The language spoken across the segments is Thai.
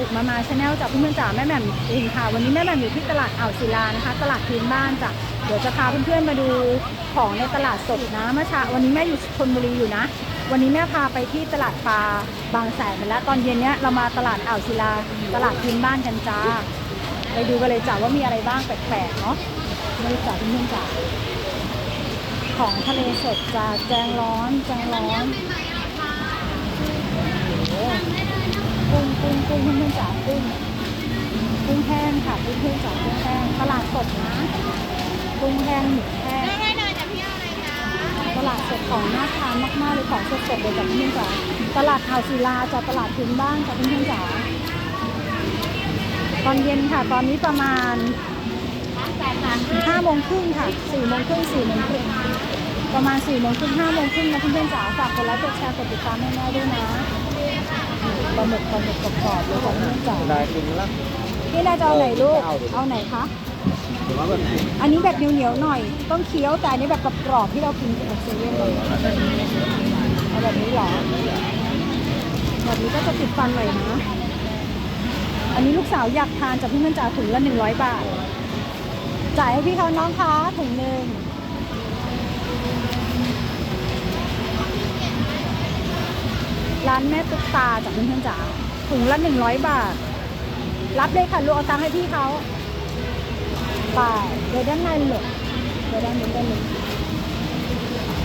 อุกมามาชาแนลจากเพื่อนๆจ๋าแม่แหม่มเองค่ะ วันนี้แม่แหม่มอยู่ที่ตลาดอ่าวศิลานะคะ ตลาดพื้นบ้านจ้ะเดี๋ยวจะพาเพื่อนๆมาดูของในตลาดสดนะเมื่อเช้าวันนี้แม่อยู่ชนบุรีอยู่นะ วันนี้แม่พาไปที่ตลาดปลาบางแสนมาแล้วตอนเย็นเนี้ยเรามาตลาดอ่าวศิลา ตลาดพื้นบ้านกันจ้าไปดูกันเลยจ้ะว่ามีอะไรบ้างแปลกๆเนาะไม่จ้ะเพื่อนๆจ๋าของทะเลสดจ้าแจงร้อนแจงร้อน โอ้กุ้งกุ้งกุ้งเพื่อนๆ จ๋ากุ้งกุ้งแห้งค่ะเพื่อนๆจ๋ากุ้งแห้งตลาดสดนะกุ้งแห้งหมึกแห้งได้เลยจะพี่เอาอะไรจ๊ะตลาดสดของน่าทานมากๆเลยของสดๆเลยจ้ะเพื่อนๆจ๋าตลาดอ่าวศิลาจ้ะตลาดพื้นบ้านจ้ะเพื่อนๆจ๋าตอนเย็นค่ะตอนนี้ประมาณห้าโมงครึ่งค่ะสี่โมงครึ่งสี่โมงครึ่งประมาณสี่โมงครึ่งห้าโมงครึ่งนะเพื่อนๆจ๋าฝากกดไลค์กดแชร์กดติดตามให้แม่ด้วยนะ ปลาหมึกปลาหมึกกรอบๆเลยจ้ะเพื่อนๆจ๋าได้กินละพี่น่าจะเอาไหนลูก เอาไหนคะ หรือว่าแบบไหนอันนี้แบบเหนียวๆหน่อย ต้องเคี้ยวแต่อันนี้แบบกรอบๆที่เรากินกับเซเว่นเลยเอาแบบนี้เหรอแบบนี้ก็จะติดฟันหน่อยนะ อันนี้ลูกสาวอยากทานจากพี่มันจ่าถุงละหนึ่งร้อยบาท จ่ายให้พี่เขาน้องคะถุงหนึ่ง ร้านแม่ตุ๊กตาจากเพื่อนๆจ๋าถุงละหนึ่งร้อยบาท รับเลยค่ะลูกเอาตังค์ให้พี่เขาไปเดี๋ยวด้านในเหลยเดี๋ยวด้านนี้ด้านนี้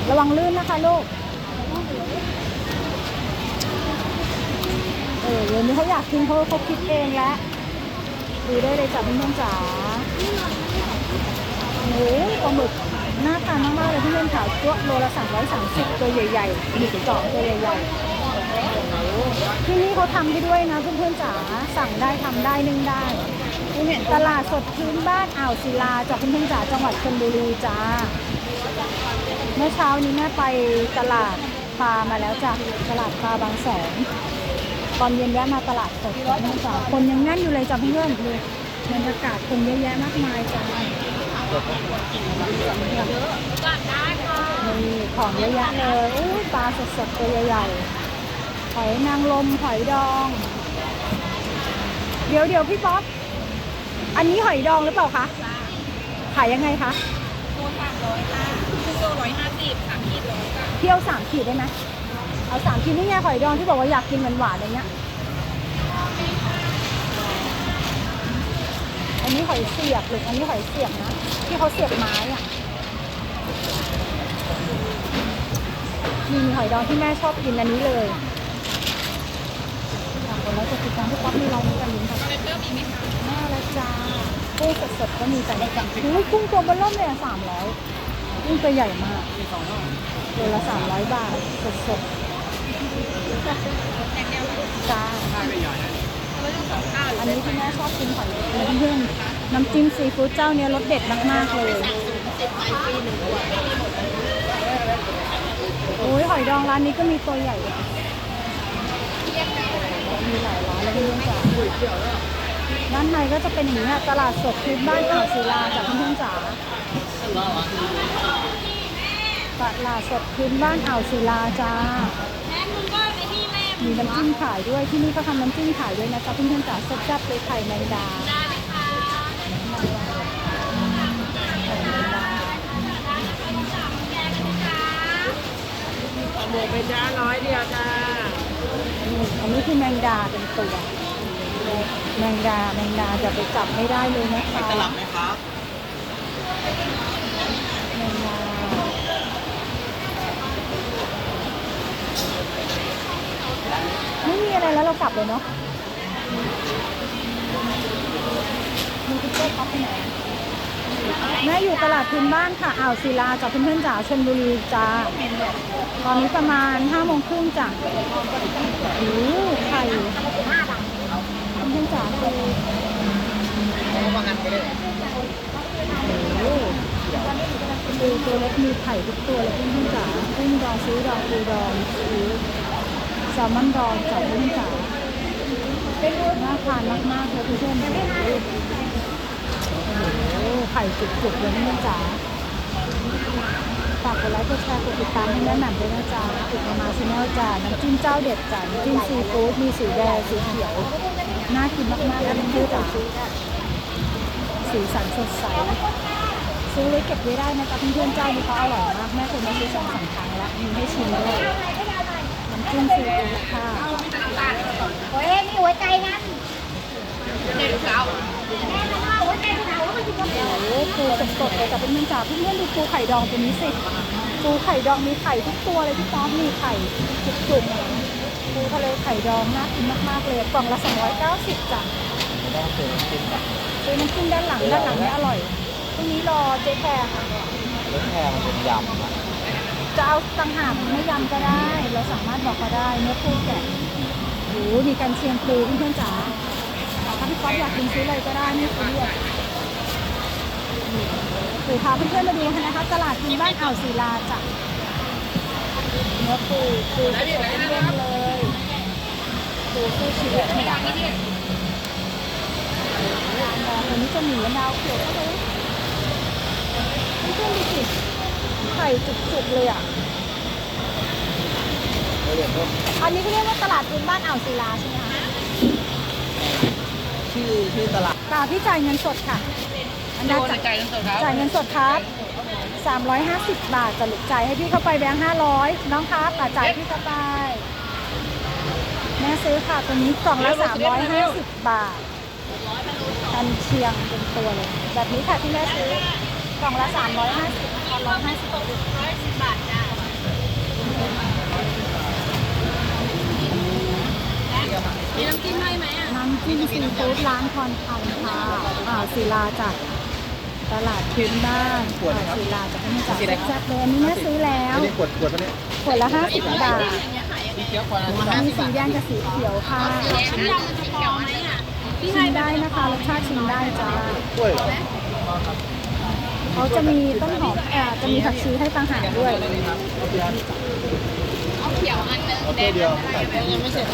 ระวังลื่นนะคะลูกเออเดี๋ยวนี้เขาอยากกินเขาเขาคิดเองแล้วดูได้เลยจ้ะเพื่อนๆจ๋าโอ้โหปลาหมึกน่าทานมากๆเลยเพื่อนๆค่ะตัวโลละ330ตัวใหญ่ๆหมึกเจาะตัวใหญ่ๆ ที่นี่เขาทำให้ด้วยนะเพื่อนๆจ๋าสั่งได้ทำได้นึ่งได้ตลาดสดพื้นบ้านอ่าวศิลาจากเพื่อนๆจ๋าจังหวัดชลบุรีจ้า เมื่อเช้านี้แม่ไปตลาดปลามาแล้วจ้ะตลาดปลาบางแสนตอนเย็นแวะมาตลาดสดจ้ะเพื่อนจ๋าคนยังแน่นอยู่เลยจ้ะเพื่อนดูบรรยากาศคนเยอะแยะมากมายจ้ะก่อนได้ค่ะมีของเยอะแยะเลยอู้ยปลาสดๆตัวใหญ่ๆ หอยนางรมหอยดอง เดี๋ยวเดี๋ยวพี่ป๊อปอันนี้หอยดองหรือเปล่าคะขายยังไงคะโลสามร้อยค่ะคือโลร้อยห้าสิบสามขีดโลจ้ะเที่ยวสามขีดได้ไหมเอาสามขีดนี่ไงหอยดองที่บอกว่าอยากกินหวานๆอะไรเงี้ยอันนี้หอยเสียบหรืออันนี้หอยเสียบนะที่เขาเสียบไม้อะมีหอยดองที่แม่ชอบกินอันนี้เลย กกดไลค์กดติดตามทุกป๊อปมีเรามีกันลิ้นค่ะอะไรเพิ่มอีกไหมคะแม่ละจ้ากุ้งสดๆก็มีแต่ในกันอุ้ยกุ้งตัวเบนล่มเลยสามร้อยกุ้งตัวใหญ่มากโลละสามร้อยบาทสดๆจ้าอันนี้ที่แม่ชอบกินหอยเพื่อนๆน้ำจิ้มซีฟู้ดเจ้าเนี้ยรสเด็ดมากๆเลยโอ้ยหอยดองร้านนี้ก็มีตัวใหญ่ด้วย มีหลายร้านเลยเพื่อนๆจ๋าด้านในก็จะเป็นอย่างนี้ค่ะตลาดสดพื้นบ้านอ่าวศิลาจากเพื่อนๆจ๋าตลาดสดพื้นบ้านอ่าวศิลาจ้าแม่มึงก็ไอที่แม่มีน้ำจิ้มขายด้วยที่นี่เขาทำน้ำจิ้มขายด้วยนะจ๊ะเพื่อนๆจ๋าแซ่บๆเลยไข่แมงดาได้ไหมคะไข่แมงดาหมูเป็นจ้าร้อยเดียวจ้านี่ อันนี้คือแมงดาเป็นตัว แมงดาแมงดาจะไปจับไม่ได้เลยนะคะตลับไหมครับแมงดาไม่มีอะไรแล้วเรากลับเลยเนาะมีติ๊กเกอร์ท็อปที่ไหน แม่อยู่ตลาดพื้นบ้านค่ะอ่าวศิลาจากเพื่อนๆจ๋าชลบุรีจ้าตอนนี้ประมาณห้าโมงครึ่งจ้ะโอ้ไข่เพื่อนๆจ๋าคือมาหันไปเลยโอ้โหปูตัวเล็กมีไข่ทุกตัวเลยเพื่อนๆจ๋ากุ้งดองซื้อดองปูดองซื้อแซลมอนดองจากเพื่อนๆจ๋าน่าทานมากๆเลยเพื่อนๆโอ้โหไข่จุกๆเลยนๆจ๋าฝากกดไลค์กดแชร์กดติดตามให้แม่แหม่มด้วยนะจ๊ะอุกมาชาแนลจ้าน้ำจิ้มเจ้าเด็ดจ้ะน้ำจิ้มซีฟู้ดมีสีแดงสีเขียวน่ากินมากๆเลยเพื่อนๆจ๋าสีสันสดใสซื้อไว้เก็บไว้ได้นะจ๊ะเพื่อนๆเจ้านี้เขาอร่อยมากแม่เคยมาซื้อสองสามครั้งแล้วมีให้ชิมด้วยน้ำจิ้มซีฟู้ดค่ะโอ้ยมีหัวใจงั้นเด็กสาว แม่มันว่าหัวใจคุณเอาแล้วมันถึงจะโอ้โหปูสดๆเลยจ้ะเพื่อนๆจ๋าเพื่อนๆดูปูไข่ดองตัวนี้สิปูไข่ดองมีไข่ทุกตัวเลยพี่ป๊อปมีไข่จุกๆปูทะเลไข่ดองน่ากินมากๆเลยกล่องละ290จ้ะไม่ต้องซื้อน้ำจิ้มแบบซื้อน้ำจิ้มด้านหลังด้านหลังนี่อร่อยพรุ่งนี้รอเจ๊แพรค่ะรสแพงมันเป็นยำอะจะเอาต่างหากไม่ยำก็ได้ เราสามารถบอกเขาได้เนื้อปูแกะโอ้โหมีกันเชียงปูเพื่อนๆจ๋า๊อปอยากกินซื้อเลยก็ได้ไม่ซีเรียสหรือพาเพื่อนๆมาดูนะคะตลาดกินบ้านอ่าวศิลาจ้ะเนื้อปูปูสดๆเด้งๆเลยปูสู้ชีวิตเนี่ยตัวนี้จะหมีมะนาวเขียวก็เลยเพื่อนๆดูสิไข่จุกๆเลยอะอันนี้เขาเรียกว่าตลาดพื้นบ้านอ่าวศิลาใช่ไหมคะ ชื่อชื่อตลาดป่าพี่จ่ายเงินสดค่ะอันโดนั้นนใจกันสดครับจ่ายเงินสดครับ 350 บาทจะหลุกจ่ายให้พี่เข้าไปแบงค์500 น้องครับอะจ่ายพี่เข้าไป แม่ซื้อค่ะตัวนี้กล่องละ350 บาทกันเชียงเป็นตัวเลย แบบนี้ค่ะที่แม่ซื้อกล่องละ350 150 บาทจ้า มีน้ำจิ้มให้ไหมอะน้ำจิ้มซีฟู้ดร้านพรพันธ์ค่ะอ่าวศิลาจากตลาดพื้นบ้านอ่าวศิลาจากที่นี่จากแซ่บๆเลยอันนี้แม่ซื้อแล้วไม่ได้ขวดขวดตัวนี้ขวดละ50บาทมีเคี้ยวควันอะไรมีสีแดงกับสีเขียวค่ะน้ำยำมันจะพอไหมอะชิมได้นะคะรสชาติชิมได้จ้ากล้วยเหรอเขาจะมีต้นหอมเอ่อจะมีผักชีให้ต่างหากด้วยเอาเขียวอันนึงเอาแดตัวงเดียวอะไรใส่ยังไม่เสร็จ